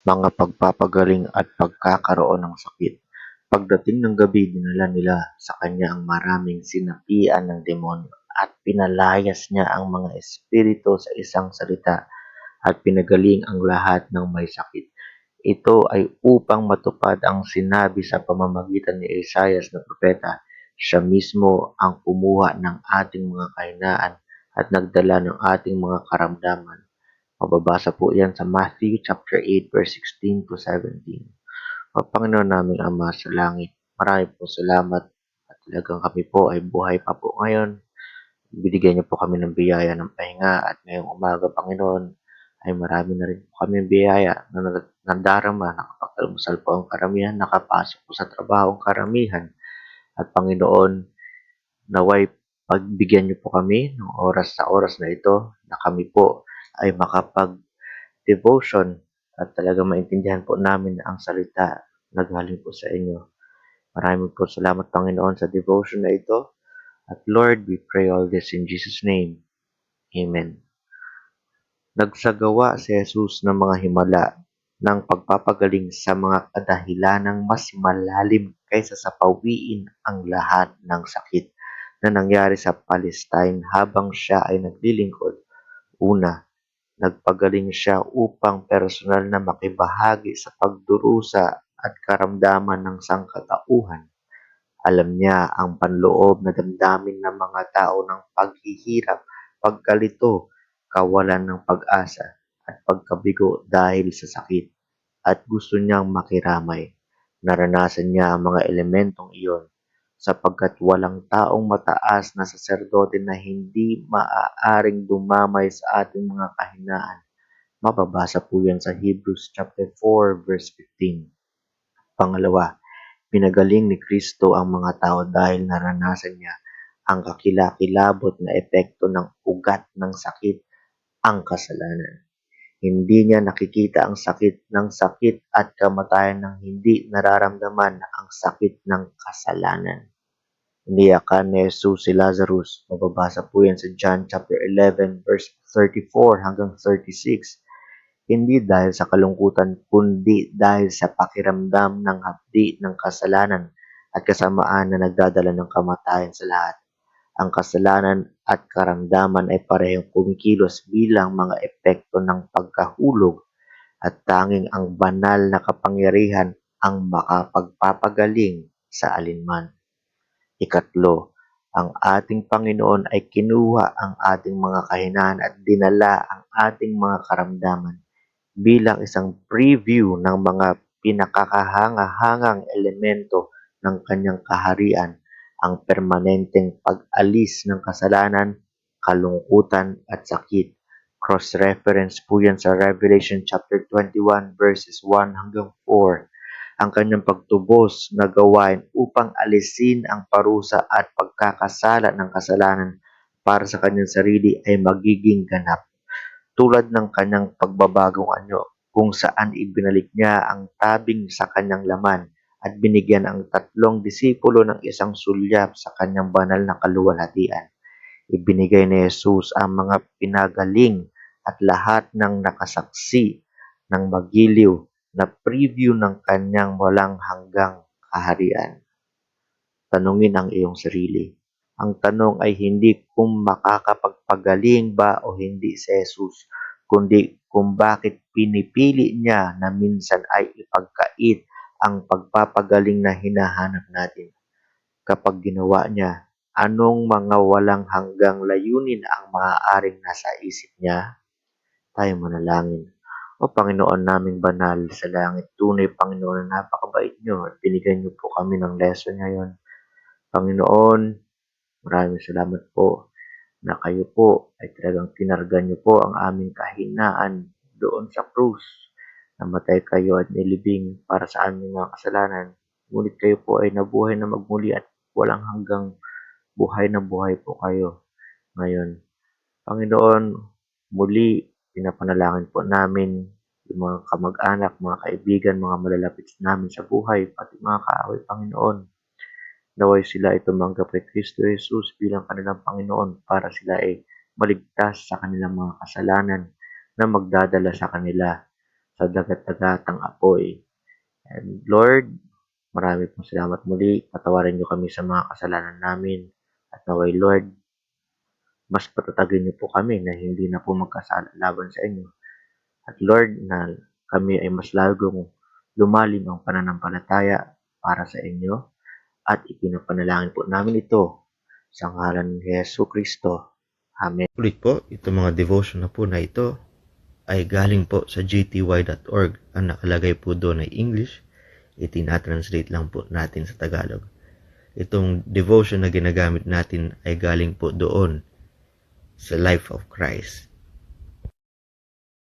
mga pagpapagaling at pagkakaroon ng sakit. Pagdating ng gabi, dinala nila sa kanya ang maraming sinapian ng demonyo at pinalayas niya ang mga espiritu sa isang salita at pinagaling ang lahat ng may sakit. Ito ay upang matupad ang sinabi sa pamamagitan ni Isaias na propeta. Siya mismo ang kumuha ng ating mga kahinaan at nagdala ng ating mga karamdaman. Mababasa po yan sa Matthew chapter 8 verse 16 to 17. O Panginoon naming Ama sa langit, marami po salamat at talagang kami po ay buhay pa po ngayon. Binigyan niyo po kami ng biyaya ng pahinga at ngayong umaga, Panginoon, ay marami na rin po kami biyaya na na- nadarama, nakapagdalmusal po ang karamihan, nakapasok po sa trabaho ang karamihan. At Panginoon, naway pagbigyan niyo po kami ng oras sa oras na ito na kami po ay makapag-devotion at talaga maintindihan po namin ang salita na galing po sa inyo. Maraming po salamat Panginoon sa devotion na ito. At Lord, we pray all this in Jesus' name. Amen. Nagsagawa si Jesus ng mga himala ng pagpapagaling sa mga kadahilanang mas malalim kaysa sa pawiin ang lahat ng sakit na nangyari sa Palestine habang siya ay naglilingkod. Una, nagpagaling siya upang personal na makibahagi sa pagdurusa at karamdaman ng sangkatauhan. Alam niya ang panloob na damdamin ng mga tao ng paghihirap, pagkalito, kawalan ng pag-asa, at pagkabigo dahil sa sakit. At gusto niyang makiramay. Naranasan niya ang mga elementong iyon sapagkat walang taong mataas na saserdote na hindi maaaring dumamay sa ating mga kahinaan. Mababasa po yan sa Hebrews chapter 4 verse 15. Pangalawa, pinagaling ni Kristo ang mga tao dahil naranasan niya ang kakilakilabot na epekto ng ugat ng sakit, ang kasalanan. Hindi niya nakikita ang sakit ng sakit at kamatayan ng hindi nararamdaman ang sakit ng kasalanan. Iniyakan ni Jesus si Lazarus. Mababasa po yan sa John chapter 11 verse 34 hanggang 36. Hindi dahil sa kalungkutan, kundi dahil sa pakiramdam ng hapdi ng kasalanan at kasamaan na nagdadala ng kamatayan sa lahat. Ang kasalanan at karamdaman ay parehong kumikilos bilang mga epekto ng pagkahulog at tanging ang banal na kapangyarihan ang makapagpapagaling sa alinman. Ikatlo, ang ating Panginoon ay kinuha ang ating mga kahinaan at dinala ang ating mga karamdaman bilang isang preview ng mga pinakakahanga-hangang elemento ng kanyang kaharian, ang permanenteng pag-alis ng kasalanan, kalungkutan at sakit. Cross-reference po yan sa Revelation chapter 21 verses 1 hanggang 4 ang kanyang pagtubos na gawain upang alisin ang parusa at pagkakasala ng kasalanan para sa kanyang sarili ay magiging ganap. Tulad ng kanyang pagbabagong anyo kung saan ibinalik niya ang tabing sa kanyang laman at binigyan ang tatlong disipulo ng isang sulyap sa kanyang banal na kaluwalhatian. Ibinigay ni Jesus ang mga pinagaling at lahat ng nakasaksi ng magiliw na preview ng kanyang walang hanggang kaharian. Tanungin ang iyong sarili. Ang tanong ay hindi kung makakapagpagaling ba o hindi si Jesus, kundi kung bakit pinipili niya na minsan ay ipagkait ang pagpapagaling na hinahanap natin. Kapag ginawa niya, anong mga walang hanggang layunin ang maaaring nasa isip niya? Tayo manalangin. O Panginoon naming banal sa langit, tunay Panginoon na napakabait niyo at binigyan niyo po kami ng lesson ngayon. Panginoon, maraming salamat po na kayo po ay talagang tinargan niyo po ang aming kahinaan doon sa krus. Namatay kayo at nilibing para sa aming mga kasalanan. Ngunit kayo po ay nabuhay na magmuli at walang hanggang buhay na buhay po kayo ngayon. Panginoon, muli pinapanalangin po namin yung mga kamag-anak, mga kaibigan, mga malalapit namin sa buhay, pati mga kaaway, Panginoon. Naway sila ay tumanggap kay Kristo Jesus bilang kanilang Panginoon para sila ay maligtas sa kanilang mga kasalanan na magdadala sa kanila sa dagat-dagatang apoy. And Lord, marami pong salamat muli. Patawarin niyo kami sa mga kasalanan namin. At naway Lord, mas patatagin niyo po kami na hindi na po magkasala laban sa inyo. At Lord, na kami ay mas lalong lumalim ang pananampalataya para sa inyo at ipinapanalangin po namin ito sa ngalan ni Yesu Kristo. Amen. Ulit po, itong mga devotion na po na ito ay galing po sa gty.org. Ang nakalagay po doon ay English. Itinatranslate lang po natin sa Tagalog. Itong devotion na ginagamit natin ay galing po doon sa Life of Christ.